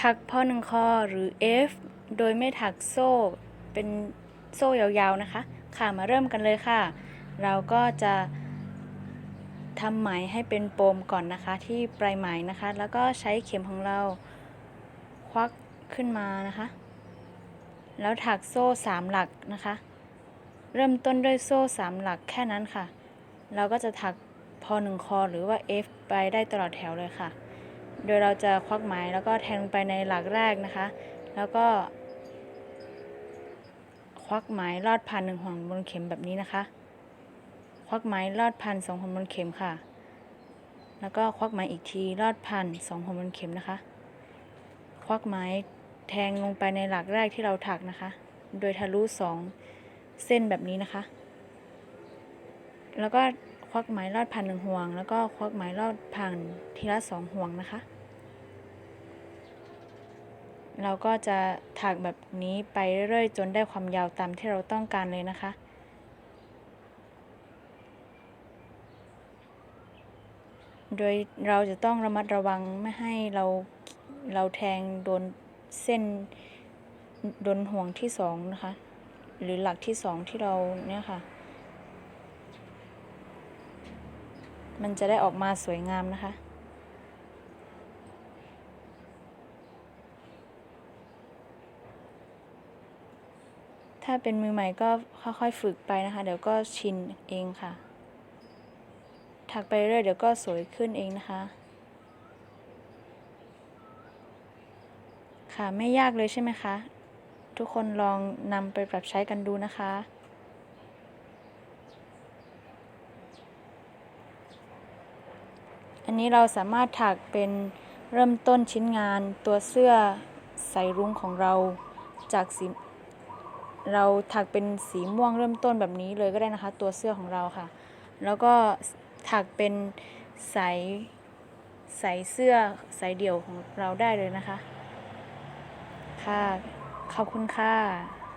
ถักพอหนึ่งคอหรือ F โดยไม่ถักโซ่เป็นโซ่ยาวๆนะคะ ค่ะมาเริ่มกันเลยค่ะ เราก็จะทำไหมให้เป็นปมก่อนนะคะที่ปลายไหมนะคะ แล้วก็ใช้เข็มของเราควักขึ้นมานะคะ แล้วถักโซ่สามหลักนะคะ เริ่มต้นด้วยโซ่สามหลักแค่นั้นค่ะ เราก็จะถักพอหนึ่งคอหรือว่า F ไปได้ตลอดแถวเลยค่ะ โดยเราจะควักไหมแล้วก็แทงไปในหลักแรกนะคะ แล้วก็ ควักไหมลอดพันหนึ่งห่วงบนเข็มแบบนี้นะคะ ควักไหมลอดพันสองห่วงบนเข็มค่ะ แล้วก็ควักไหมอีกทีลอดพันสองห่วงบนเข็มนะคะ ควักไหมแทงลงไปในหลักแรกที่เราถักนะคะ โดยทะลุสองเส้นแบบนี้นะคะ แล้วก็ ควักไหมลอดพันหนึ่งห่วง แล้วก็ควักไหมลอดพันทีละสองห่วงนะคะ เราก็จะถักแบบนี้ไปเรื่อยๆ จนได้ความยาวตามที่เราต้องการเลยนะคะโดยเราจะต้องระมัดระวังไม่ให้เราเราแทงโดนเส้นโดนห่วงที่สองนะคะ หรือหลักที่สองที่เราเนี่ยค่ะ มันจะได้ออกมาสวยงามนะคะ ถ้าเป็นมือใหม่ก็ค่อยๆฝึกไปนะคะ เดี๋ยวก็ชินเองค่ะ ถักไปเรื่อยเดี๋ยวก็สวยขึ้นเองนะคะ ค่ะไม่ยากเลยใช่ไหมคะ ทุกคนลองนำไปปรับใช้กันดูนะคะ อันนี้เราสามารถถักเป็นเริ่มต้นชิ้นงานตัวเสื้อใส่รุ้งของเราจากสีเราถักเป็นสีม่วงเริ่มต้นแบบนี้เลยก็ได้นะคะ ตัวเสื้อของเราค่ะ แล้วก็ถักเป็นสายสายเสื้อสายเดี่ยวของเราได้เลยนะคะ ค่ะ ขอบคุณค่ะ